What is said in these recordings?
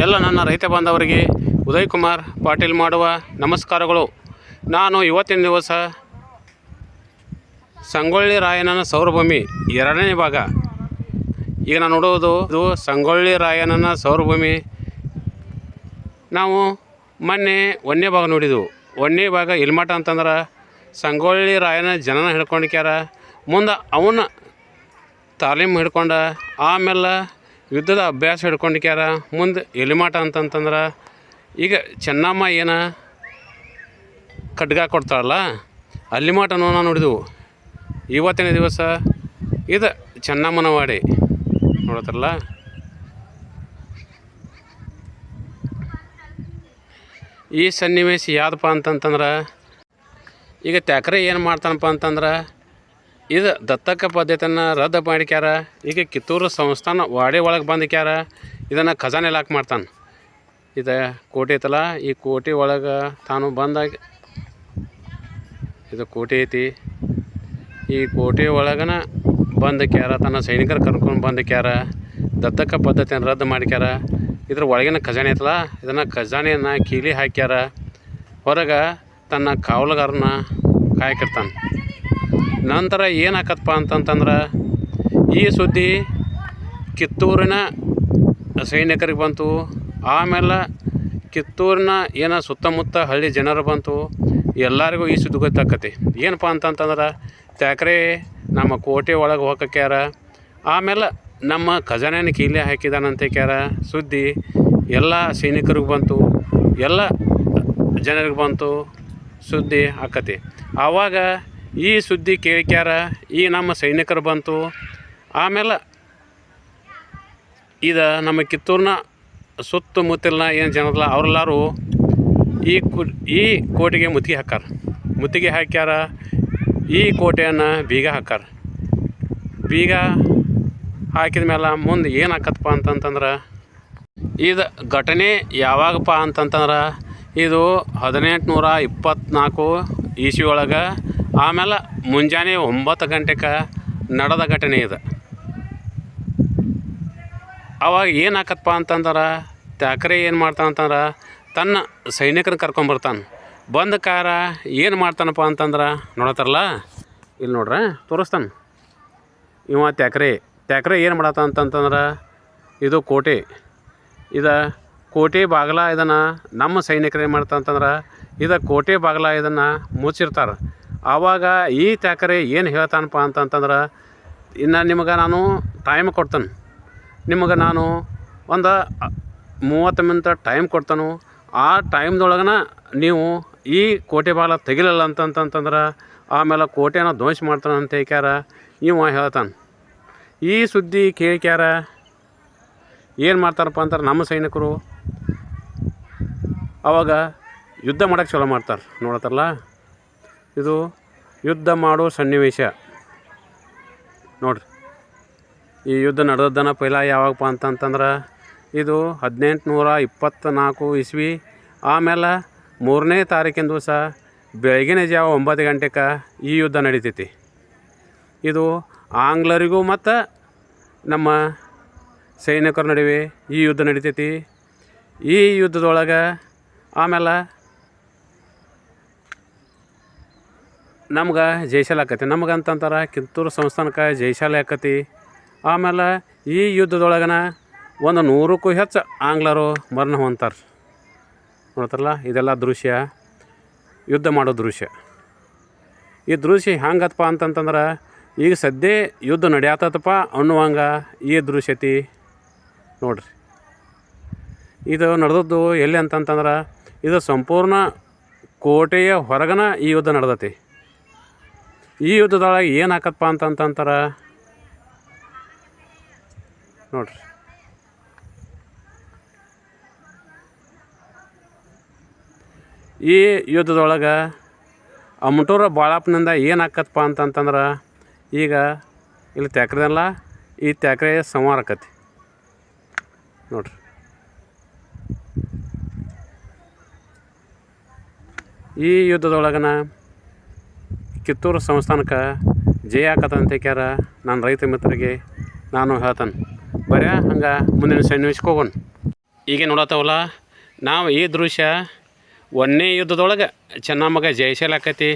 ಎಲ್ಲ ನನ್ನ ರೈತ ಬಾಂಧವರಿಗೆ ಉದಯ್ ಕುಮಾರ್ ಪಾಟೀಲ್ ಮಾಡುವ ನಮಸ್ಕಾರಗಳು. ನಾನು ಇವತ್ತಿನ ದಿವಸ ಸಂಗೊಳ್ಳಿ ರಾಯಣ್ಣನ ಸೌರಭೂಮಿ ಎರಡನೇ ಭಾಗ. ಈಗ ನಾನು ನೋಡುವುದು ಇದು ಸಂಗೊಳ್ಳಿ ರಾಯಣ್ಣನ ಸೌರಭೂಮಿ. ನಾವು ಮೊನ್ನೆ ಒಂದನೇ ಭಾಗ ನೋಡಿದೆವು. ಒಂದನೇ ಭಾಗ ಇಲ್ಮಠ ಅಂತಂದ್ರೆ ಸಂಗೊಳ್ಳಿ ರಾಯನ ಜನನ ಹಿಡ್ಕೊಂಡಿಕ್ಯಾರ. ಮುಂದೆ ಅವನ್ನ ತಾಲೀಮು ಹಿಡ್ಕೊಂಡ ಆಮೇಲೆ ಯುದ್ಧದ ಅಭ್ಯಾಸ ಹಿಡ್ಕೊಂಡಿಕ್ಯಾರ? ಮುಂದೆ ಎಲಿಮಾಟ ಅಂತಂತಂದ್ರೆ ಈಗ ಚೆನ್ನಮ್ಮ ಏನ ಖಡ್ಗ ಕೊಡ್ತಾಳಲ್ಲ ಮಾಟ ನಾವು ನೋಡಿದೆವು. ಇವತ್ತಿನ ದಿವಸ ಇದು ಚೆನ್ನಮ್ಮನ ವಾಡಿ. ಈ ಸನ್ನಿವೇಶ ಯಾವುದಪ್ಪ ಅಂತಂತಂದ್ರೆ ಈಗ ತ್ಯಾಕ್ರೆ ಏನು ಮಾಡ್ತಾನಪ್ಪ ಅಂತಂದ್ರೆ ಇದು ದತ್ತಕ ಪದ್ಧತಿಯನ್ನು ರದ್ದು ಮಾಡಿಕ್ಯಾರ. ಈಗ ಕಿತ್ತೂರು ಸಂಸ್ಥಾನ ವಾಡಿ ಒಳಗೆ ಬಂದಿಕ್ಯಾರ. ಇದನ್ನು ಖಜಾನೆ ಲಾಕ್ ಮಾಡ್ತಾನೆ. ಇದು ಕೋಟೆ ಐತಲ್ಲ ಈ ಕೋಟೆ ಒಳಗೆ ತಾನು ಬಂದಾಗ ಇದು ಕೋಟೆ ಐತಿ. ಈ ಕೋಟೆ ಒಳಗನ ಬಂದಕ್ಯಾರ, ತನ್ನ ಸೈನಿಕರು ಕರ್ಕೊಂಡು ಬಂದಕ್ಯಾರ. ದತ್ತಕ ಪದ್ಧತಿಯನ್ನು ರದ್ದು ಮಾಡಿಕ್ಯಾರ. ಇದ್ರ ಒಳಗಿನ ಖಜಾನೆ ಐತಲ್ಲ ಇದನ್ನು ಖಜಾನೆಯನ್ನು ಕೀಲಿ ಹಾಕ್ಯಾರ. ಹೊರಗೆ ತನ್ನ ಕಾವಲುಗಾರನ ಕಾಯ್ಕಿರ್ತಾನೆ. ನಂತರ ಏನು ಆಕತ್ತಪ್ಪ ಅಂತಂತಂದ್ರೆ, ಈ ಸುದ್ದಿ ಕಿತ್ತೂರಿನ ಸೈನಿಕರಿಗೆ ಬಂತು, ಆಮೇಲೆ ಕಿತ್ತೂರಿನ ಏನ ಸುತ್ತಮುತ್ತ ಹಳ್ಳಿ ಜನರು ಬಂತು, ಎಲ್ಲರಿಗೂ ಈ ಸುದ್ದಿ ಗೊತ್ತಾಕತಿ. ಏನಪ್ಪ ಅಂತಂತಂದ್ರೆ, ತ್ಯಾಕ್ರೆ, ನಮ್ಮ ಕೋಟೆ ಒಳಗೆ ಹೋಗಕ್ಯಾರ ಆಮೇಲೆ ನಮ್ಮ ಖಜಾನೆನ ಕೀಲಿ ಹಾಕಿದಾನಂತೆ ಕ್ಯಾರ? ಸುದ್ದಿ ಎಲ್ಲ ಸೈನಿಕರಿಗೆ ಬಂತು, ಎಲ್ಲ ಜನರಿಗೆ ಬಂತು ಸುದ್ದಿ ಆಕತಿ. ಆವಾಗ ಈ ಸುದ್ದಿ ಕೇಳ್ಕ್ಯಾರ, ಈ ನಮ್ಮ ಸೈನಿಕರು ಬಂತು. ಆಮೇಲೆ ಇದು ನಮ್ಮ ಕಿತ್ತೂರಿನ ಸುತ್ತಮುತ್ತಲಿನ ಏನು ಜನರಲ್ಲ, ಅವರೆಲ್ಲರೂ ಈ ಕು, ಈ ಕೋಟೆಗೆ ಮುತ್ತಿಗೆ ಹಾಕಾರ ಮುತ್ತಿಗೆ ಹಾಕ್ಯಾರ, ಈ ಕೋಟೆಯನ್ನು ಬೀಗ ಹಾಕಾರ ಬೀಗ ಹಾಕಿದ ಮೇಲೆ ಮುಂದೆ ಏನು ಹಾಕತ್ತಪ್ಪ ಅಂತಂತಂದ್ರೆ, ಇದು ಘಟನೆ ಯಾವಾಗಪ್ಪ ಅಂತಂತಂದ್ರೆ, ಇದು ಹದಿನೆಂಟು ನೂರ ಇಪ್ಪತ್ತ್ನಾಲ್ಕು ಇಸಿ ಒಳಗೆ ಆಮೇಲೆ ಮುಂಜಾನೆ ಒಂಬತ್ತು ಗಂಟೆಗೆ ನಡೆದ ಘಟನೆ ಇದು. ಅವಾಗ ಏನಾಕತ್ತಪ್ಪ ಅಂತಂದ್ರೆ ತ್ಯಾಕ್ರೆ ಏನು ಮಾಡ್ತಾನೆ ಅಂತಂದ್ರೆ, ತನ್ನ ಸೈನಿಕರನ್ನ ಕರ್ಕೊಂಬರ್ತಾನೆ ಬಂದ ಕಾರ ಏನು ಮಾಡ್ತಾನಪ್ಪ ಅಂತಂದ್ರೆ ನೋಡತ್ತಾರಲ್ಲ ಇಲ್ಲಿ ನೋಡ್ರ, ತೋರಿಸ್ತಾನೆ. ಇವ ತ್ಯಾಕ್ರೆ ತ್ಯಾಕ್ರೆ ಏನು ಮಾಡತ್ತ ಅಂತಂತಂದ್ರೆ, ಇದು ಕೋಟೆ. ಇದು ಕೋಟೆ ಬಾಗಿಲ ಇದನ್ನು ನಮ್ಮ ಸೈನಿಕರು ಏನು ಮಾಡ್ತಾ ಅಂತಂದ್ರೆ, ಇದು ಕೋಟೆ ಬಾಗಿಲ ಇದನ್ನು ಮುಚ್ಚಿರ್ತಾರೆ. ಆವಾಗ ಈ ತ್ಯಾಕರೆ ಏನು ಹೇಳ್ತಾನಪ್ಪ ಅಂತಂತಂದ್ರೆ, ಇನ್ನು ನಿಮಗೆ ನಾನು ಟೈಮ್ ಕೊಡ್ತೇನೆ. ನಿಮಗೆ ನಾನು ಒಂದು ಮೂವತ್ತು ಮಿನಿಟ್ ಟೈಮ್ ಕೊಡ್ತಾನು. ಆ ಟೈಮ್ದೊಳಗನ ನೀವು ಈ ಕೋಟೆ ಬಾಲ ತೆಗಿಲಿಲ್ಲ ಅಂತಂತಂತಂದ್ರೆ, ಆಮೇಲೆ ಕೋಟೆನ ಧ್ವಂಸ ಮಾಡ್ತಾನೆ ಅಂತ ಹೇಳ್ಯಾರ ಇವ ಹೇಳ್ತಾನೆ. ಈ ಸುದ್ದಿ ಕೇಳ್ಕ್ಯಾರ, ಏನು ಮಾಡ್ತಾರಪ್ಪ ಅಂತಾರೆ ನಮ್ಮ ಸೈನಿಕರು. ಅವಾಗ ಯುದ್ಧ ಮಾಡೋಕ್ಕೆ ಚಲೋ ಮಾಡ್ತಾರೆ ನೋಡತ್ತಲ್ಲ ಇದು ಯುದ್ಧ ಮಾಡೋ ಸನ್ನಿವೇಶ. ನೋಡ್ರಿ. ಈ ಯುದ್ಧ ನಡೆದದ್ದನ ಪೈಲ ಯಾವಾಗಪ್ಪ ಅಂತಂತಂದ್ರೆ ಇದು ಹದಿನೆಂಟು ನೂರ ಇಪ್ಪತ್ತ್ನಾಲ್ಕು ಇಸ್ವಿ. ಆಮೇಲೆ ಮೂರನೇ ತಾರೀಕಿನ ದಿವಸ ಬೆಳಗಿನ ಜಾವ ಒಂಬತ್ತು ಗಂಟೆಗೆ ಈ ಯುದ್ಧ ನಡೀತೈತಿ. ಇದು ಆಂಗ್ಲರಿಗೂ ಮತ್ತು ನಮ್ಮ ಸೈನಿಕರ ನಡುವೆ ಈ ಯುದ್ಧ ನಡೀತೈತಿ. ಈ ಯುದ್ಧದೊಳಗೆ ಆಮೇಲೆ ನಮ್ಗೆ ಜಯಶಾಲ ಆಕತಿ. ನಮ್ಗೆ ಅಂತಂತಾರೆ ಕಿತ್ತೂರು ಸಂಸ್ಥಾನಕ್ಕೆ ಜೈಶಾಲೆ ಆಕತಿ. ಆಮೇಲೆ ಈ ಯುದ್ಧದೊಳಗನ ಒಂದು ನೂರಕ್ಕೂ ಹೆಚ್ಚು ಆಂಗ್ಲರು ಮರಣ ಹೊಂತಾರೆ ನೋಡ್ತಾರಲ್ಲ, ಇದೆಲ್ಲ ದೃಶ್ಯ. ಯುದ್ಧ ಮಾಡೋ ದೃಶ್ಯ. ಈ ದೃಶ್ಯ ಹ್ಯಾಂಗತ್ತಪ್ಪ ಅಂತಂತಂದ್ರೆ, ಈಗ ಸದ್ಯ ಯುದ್ಧ ನಡೆಯತ್ತಪ್ಪ ಅನ್ನುವಂಗೆ ಈ ದೃಶ್ಯತಿ ನೋಡ್ರಿ. ಇದು ನಡೆದದ್ದು ಎಲ್ಲಿ ಅಂತಂತಂದ್ರೆ, ಇದು ಸಂಪೂರ್ಣ ಕೋಟೆಯ ಹೊರಗನ ಈ ಯುದ್ಧ ನಡೆದತಿ. ಈ ಯುದ್ಧದೊಳಗೆ ಏನು ಹಾಕತ್ಪ ಅಂತಂತಂತಾರೆ ನೋಡ್ರಿ. ಈ ಯುದ್ಧದೊಳಗೆ ಅಮಟೂರ ಬಾಳಪ್ಪನಿಂದ ಏನು ಆಕತ್ತಪ್ಪ ಅಂತಂತಂದ್ರೆ ಈಗ ಇಲ್ಲಿ ತ್ಯಾಕ್ರೆದಲ್ಲ ಈ ತ್ಯಾಕ್ರೆ ಸಂವಾರ ಆಕತಿ. ನೋಡ್ರಿ. ಈ ಯುದ್ಧದೊಳಗನ ಕಿತ್ತೂರು ಸಂಸ್ಥಾನಕ್ಕೆ ಜಯ ಆಕತ್ತಂತ ಕ್ಯಾರ ನನ್ನ ರೈತ ಮಿತ್ರರಿಗೆ ನಾನು ಹೇಳ್ತಾನೆ. ಬರೇ ಹಂಗೆ ಮುಂದಿನ ಸನ್ನಿವೇಶಕ್ಕೆ ಹೋಗೋಣ. ಈಗ ನೋಡತ್ತವಲ್ಲ, ನಾವು ಈ ದೃಶ್ಯ ಒಂದನೇ ಯುದ್ಧದೊಳಗೆ ಚೆನ್ನಮ್ಮಗ ಜಯಶಾಲಿ ಆಕೈತಿ.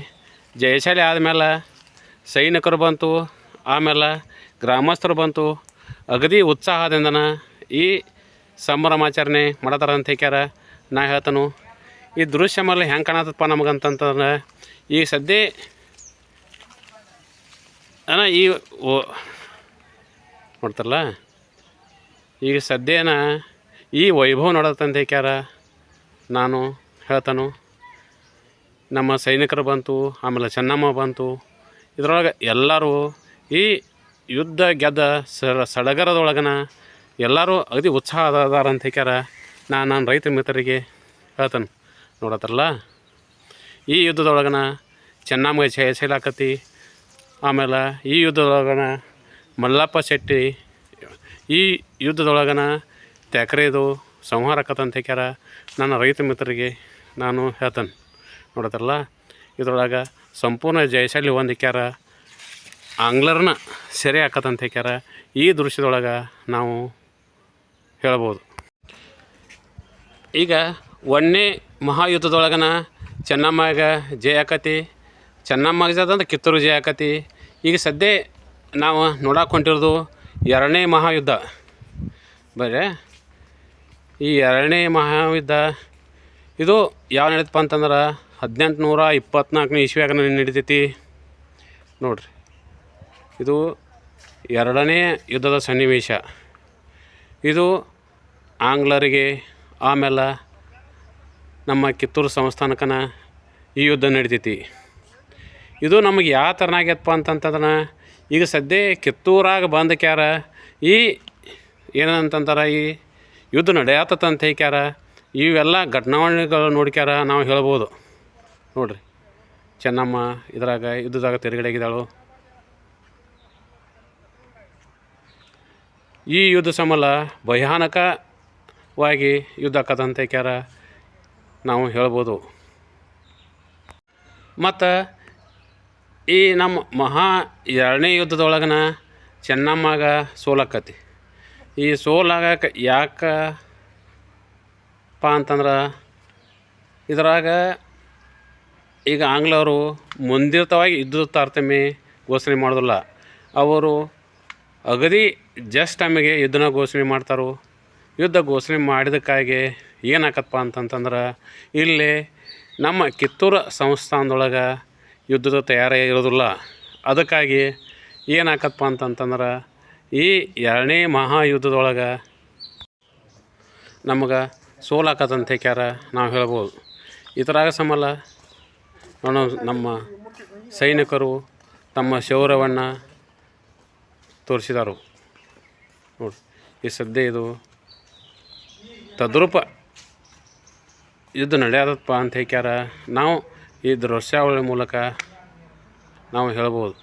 ಜಯಶಾಲಿ ಆದಮೇಲೆ ಸೈನಿಕರು ಬಂತು, ಆಮೇಲೆ ಗ್ರಾಮಸ್ಥರು ಬಂತು. ಅಗದಿ ಉತ್ಸಾಹದಿಂದನ ಈ ಸಂಭ್ರಮಾಚರಣೆ ಮಾಡತಾರ ಅಂತ ಹೇಳ್ಯಾರ ನಾ ಹೇಳ್ತಾನು. ಈ ದೃಶ್ಯ ಮೇಲೆ ಹೆಂಗೆ ಕಾಣತ್ತಪ್ಪ ನಮಗಂತಂತಂದ್ರೆ, ಈ ಸದ್ಯ ಅಣ್ಣ, ಈ ಓ ನೋಡ್ತಾರಲ್ಲ ಈಗ ಸದ್ಯನ ಈ ವೈಭವ ನೋಡತ್ತಂತ ಹೇಳ್ಯಾರ ನಾನು, ಹೇಳ್ತಾನು. ನಮ್ಮ ಸೈನಿಕರು ಬಂತು, ಆಮೇಲೆ ಚೆನ್ನಮ್ಮ ಬಂತು. ಇದರೊಳಗೆ ಎಲ್ಲರೂ ಈ ಯುದ್ಧ ಗೆದ್ದ ಸಡ ಸಡಗರದೊಳಗನ ಎಲ್ಲರೂ ಅಗದಿ ಉತ್ಸಾಹ ಅದಾರ ಅಂತ ಹೇಳ್ಯಾರ. ನಾನು ನನ್ನ ರೈತ ಮಿತ್ರರಿಗೆ ಹೇಳ್ತಾನೆ. ನೋಡತ್ತಲ್ಲ ಈ ಯುದ್ಧದೊಳಗನ ಚೆನ್ನಮ್ಮಗೆ ಜಯ ಶೈಲಾಕತಿ ಆಮೇಲೆ ಈ ಯುದ್ಧದೊಳಗನ ಮಲ್ಲಪ್ಪ ಶೆಟ್ಟಿ, ಈ ಯುದ್ಧದೊಳಗನ ತೆಕರೆದು ಸಂಹಾರ ಹೇಳ್ಯಾರ ನನ್ನ ರೈತ ಮಿತ್ರರಿಗೆ ನಾನು ಹೇಳ್ತೇನೆ. ನೋಡತ್ತಲ್ಲ ಇದ್ರೊಳಗೆ ಸಂಪೂರ್ಣ ಜಯಶಾಲಿ ಹೊಂದಿಕ್ಯಾರ ಆಂಗ್ಲರ್ನ ಸೆರೆ ಹಾಕತ್ತಂತ ಹೇಳ್ಯಾರ ಈ ದೃಶ್ಯದೊಳಗೆ ನಾವು ಹೇಳ್ಬೋದು. ಈಗ ಒಂದನೇ ಮಹಾಯುದ್ಧದೊಳಗನ ಚೆನ್ನಮ್ಮಗ ಜಯ ಆಕತಿ ಚೆನ್ನಮ್ಮಗೆ ಅಂದ್ರೆ ಕಿತ್ತೂರು ಜಯ ಆಕತಿ. ಈಗ ಸದ್ಯ ನಾವು ನೋಡಕ್ಕೆ ಹೊಂಟಿರೋದು ಎರಡನೇ ಮಹಾಯುದ್ಧ. ಬರೇ, ಈ ಎರಡನೇ ಮಹಾಯುದ್ಧ ಇದು ಯಾವ ನಡೀತಪ್ಪ ಅಂತಂದ್ರೆ ಹದಿನೆಂಟು ನೂರ ಇಪ್ಪತ್ನಾಲ್ಕನೇ ಇಸ್ವಿಯಾಗ ನಡೀತೈತಿ. ನೋಡ್ರಿ, ಇದು ಎರಡನೇ ಯುದ್ಧದ ಸನ್ನಿವೇಶ. ಇದು ಆಂಗ್ಲರಿಗೆ ಆಮೇಲೆ ನಮ್ಮ ಕಿತ್ತೂರು ಸಂಸ್ಥಾನಕ್ಕನ ಈ ಯುದ್ಧ ನಡಿತೈತಿ. ಇದು ನಮಗೆ ಯಾವ ಥರನಾಗ್ಯದಪ್ಪ ಅಂತಂತಂದ್ರೆ, ಈಗ ಸದ್ಯ ಕಿತ್ತೂರಾಗ ಬಂದಕ್ಯಾರ ಈ ಏನಂತಂತಾರೆ, ಈ ಯುದ್ಧ ನಡೆಯತ್ತಂತ ಹೇಳ್ಕ್ಯಾರ ಇವೆಲ್ಲ ಘಟನಾವಳಿಗಳು ನೋಡ್ಕ್ಯಾರ ನಾವು ಹೇಳ್ಬೋದು. ನೋಡ್ರಿ, ಚೆನ್ನಮ್ಮ ಇದ್ರಾಗ ಯುದ್ಧದಾಗ ತೆರೆಗಡೆಗಿದ್ದಾಳು ಈ ಯುದ್ಧ ಸಮಲ ಭಯಾನಕವಾಗಿ ಯುದ್ಧ ಆಕತ್ತಂತ ಹೇಳ್ಯಾರ ನಾವು ಹೇಳ್ಬೋದು. ಮತ್ತು ಈ ನಮ್ಮ ಮಹಾ ಎರಡನೇ ಯುದ್ಧದೊಳಗನ ಚೆನ್ನಮ್ಮಗ ಸೋಲಕ್ಕತಿ ಈ ಸೋಲಾಗಕ್ಕೆ ಪಾ ಅಂತಂದ್ರೆ ಇದ್ರಾಗ ಈಗ ಆಂಗ್ಲವರು ಮುಂದಿರ್ತವಾಗಿ ಯುದ್ಧದ ತಾರತಮ್ಯ ಘೋಷಣೆ ಮಾಡೋದಿಲ್ಲ. ಅವರು ಅಗದಿ ಜಸ್ಟ್ ಟೈಮಿಗೆ ಯುದ್ಧನ ಘೋಷಣೆ ಮಾಡ್ತಾರೋ. ಯುದ್ಧ ಘೋಷಣೆ ಮಾಡಿದಕ್ಕಾಗಿ ಏನಾಕತ್ತಪ್ಪ ಅಂತಂತಂದ್ರೆ, ಇಲ್ಲಿ ನಮ್ಮ ಕಿತ್ತೂರು ಸಂಸ್ಥಾನದೊಳಗೆ ಯುದ್ಧದ ತಯಾರಿ ಇರೋದಿಲ್ಲ. ಅದಕ್ಕಾಗಿ ಏನಾಕತ್ಪ ಅಂತಂತಂದ್ರೆ, ಈ ಎರಡನೇ ಮಹಾಯುದ್ಧದೊಳಗೆ ನಮಗೆ ಸೋಲಾಕತ್ತಂತ ಹೇಳ್ಯಾರ ನಾವು ಹೇಳ್ಬೋದು. ಇದರಾಗ ಸಮಲ್ಲ ನಮ್ಮ ಸೈನಿಕರು ತಮ್ಮ ಶೌರ್ಯವನ್ನು ತೋರಿಸಿದರು. ನೋಡಿ, ಈ ಸದ್ಯ ಇದು ತದ್ರೂಪ ಯುದ್ಧ ನಡೆಯದಪ್ಪ ಅಂತ ಹೇಳ್ಯಾರ ನಾವು ಈ ದೃಶ್ಯಾವಳಿ ಮೂಲಕ ನಾವು ಹೇಳ್ಬೋದು.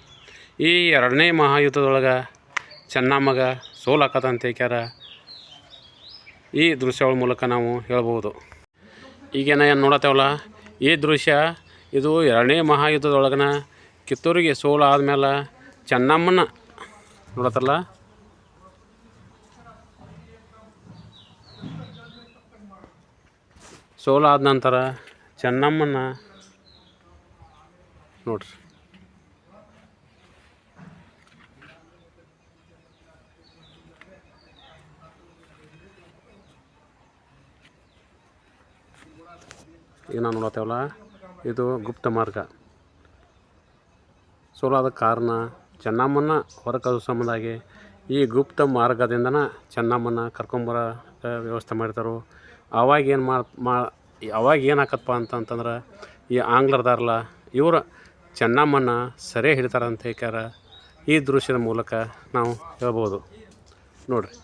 ಈ ಎರಡನೇ ಮಹಾಯುದ್ಧದೊಳಗೆ ಚೆನ್ನಮ್ಮಗ ಸೋಲಾಕತ್ತಂತ ಹೇಳ್ಯಾರ ಈ ದೃಶ್ಯಗಳ ಮೂಲಕ ನಾವು ಹೇಳ್ಬೋದು. ಈಗೇನ ಏನು ನೋಡತ್ತೇವಲ್ಲ, ಈ ದೃಶ್ಯ ಇದು ಎರಡನೇ ಮಹಾಯುದ್ಧದೊಳಗನ ಕಿತ್ತೂರಿಗೆ ಸೋಲು ಆದಮೇಲೆ ಚೆನ್ನಮ್ಮನ ನೋಡತ್ತಲ್ಲ. ಸೋಲಾದ ನಂತರ ಚೆನ್ನಮ್ಮನ ನೋಡ್ರಿ. ನಾವು ನೋಡತ್ತೇವಲ್ಲ? ಇದು ಗುಪ್ತ ಮಾರ್ಗ. ಸೋಲಾದ ಕಾರಣ ಚೆನ್ನಮ್ಮನ ಹೊರಕಳಿಸೋ ಸಂಬಂಧಾಗಿ ಈ ಗುಪ್ತ ಮಾರ್ಗದಿಂದನ ಚೆನ್ನಮ್ಮನ ಕರ್ಕೊಂಬರ ವ್ಯವಸ್ಥೆ ಮಾಡ್ತಾರೋ ಅವಾಗ ಏನು ಮಾ, ಅವಾಗ ಏನಾಕತ್ತಪ್ಪ ಅಂತಂತಂದ್ರೆ ಈ ಆಂಗ್ಲರ್ದಾರಲ್ಲ ಇವರು ಚೆನ್ನಮ್ಮನ ಸೆರೆ ಅಂತ ಹೇಳ್ಯಾರ ಈ ದೃಶ್ಯದ ಮೂಲಕ ನಾವು ಹೇಳ್ಬೋದು. ನೋಡಿರಿ.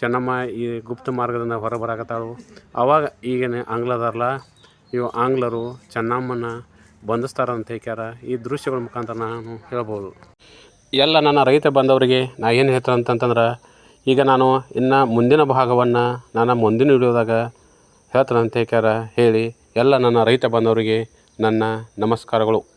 ಚೆನ್ನಮ್ಮ ಈ ಗುಪ್ತ ಮಾರ್ಗದಿಂದ ಹೊರ ಬರಾಕತ್ತಾಳು. ಅವಾಗ ಈಗೇನೆ ಆಂಗ್ಲದಾರಲ್ಲ ಇವು ಆಂಗ್ಲರು ಚೆನ್ನಮ್ಮನ ಬಂಧಿಸ್ತಾರ ಅಂತ ಹೇಳ್ಯಾರ ಈ ದೃಶ್ಯಗಳ ಮುಖಾಂತರ ನಾನು ಹೇಳ್ಬೋದು. ಎಲ್ಲ ನನ್ನ ರೈತ ಬಂದವರಿಗೆ ನಾ ಏನು ಹೇಳ್ತಾರೆ ಅಂತಂತಂದ್ರೆ, ಈಗ ನಾನು ಇನ್ನು ಮುಂದಿನ ಭಾಗವನ್ನು ನಾನು ಮುಂದಿನ ವಿಡಿಯೋದಾಗ ಹೇಳ್ತಾರೆ ಅಂತ ಹೇಳ್ಯಾರ ಹೇಳಿ ಎಲ್ಲ ನನ್ನ ರೈತ ಬಂದವರಿಗೆ ನನ್ನ ನಮಸ್ಕಾರಗಳು.